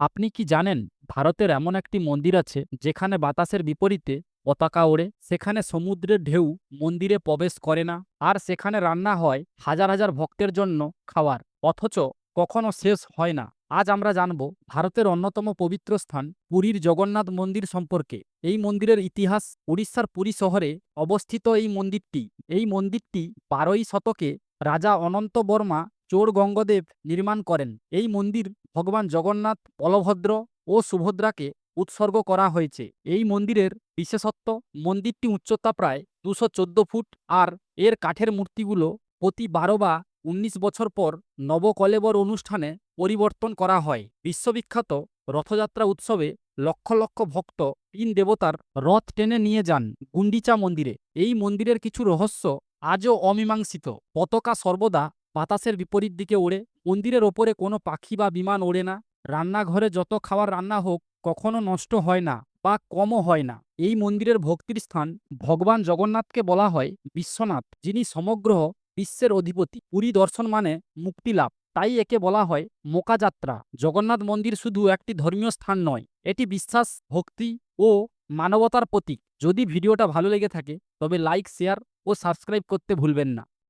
আপনি কি জানেন, ভারতের এমন একটি মন্দির আছে, যেখানে বাতাসের বিপরীতে, পতাকা ওড়ে, সেখানে সমুদ্রের ঢেউ, মন্দিরে প্রবেশ করে না, আর সেখানে রান্না হয় হাজার হাজার ভক্তের জন্য খাওয়ার, অথচ কখনো শেষ হয় না। আজ আমরা জানব, ভারতের অন্যতম পবিত্র স্থান, পুরীর জগন্নাথ মন্দির সম্পর্কে। এই মন্দিরের ইতিহাস, উড়িষ্যার পুরী শহরে অবস্থিত এই মন্দিরটি। এই মন্দিরটি বারোই শতকে রাজা অনন্ত বর্মা চোর গঙ্গদেব নির্মাণ করেন। এই মন্দির ভগবান জগন্নাথ, বলভদ্র ও সুভদ্রাকে উৎসর্গ করা হয়েছে। এই মন্দিরের বিশেষত্ব, মন্দিরটি উচ্চতা প্রায় দুশো ফুট আর এর কাঠের মূর্তিগুলো প্রতি বারো বা উনিশ বছর পর নবকলেবর অনুষ্ঠানে পরিবর্তন করা হয়। বিশ্ববিখ্যাত রথযাত্রা উৎসবে লক্ষ লক্ষ ভক্ত তিন দেবতার রথ টেনে নিয়ে যান গুন্ডিচা মন্দিরে। এই মন্দিরের কিছু রহস্য আজও অমীমাংসিত। পতাকা সর্বদা বাতাসের বিপরীত দিকে ওড়ে। মন্দিরের ওপরে কোনো পাখি বা বিমান ওড়ে না। রান্নাঘরে যত খাবার রান্না হোক, কখনো নষ্ট হয় না বা কমও হয় না। এই মন্দিরের ভক্তির স্থান ভগবান জগন্নাথকে বলা হয় বিশ্বনাথ, যিনি সমগ্র বিশ্বের অধিপতি। পুরী দর্শন মানে মুক্তি লাভ। তাই একে বলা হয় মোকাযাত্রা। জগন্নাথ মন্দির শুধু একটি ধর্মীয় স্থান নয়, এটি বিশ্বাস, ভক্তি ও মানবতার প্রতীক। যদি ভিডিওটা ভালো লেগে থাকে, তবে লাইক, শেয়ার ও সাবস্ক্রাইব করতে ভুলবেন না।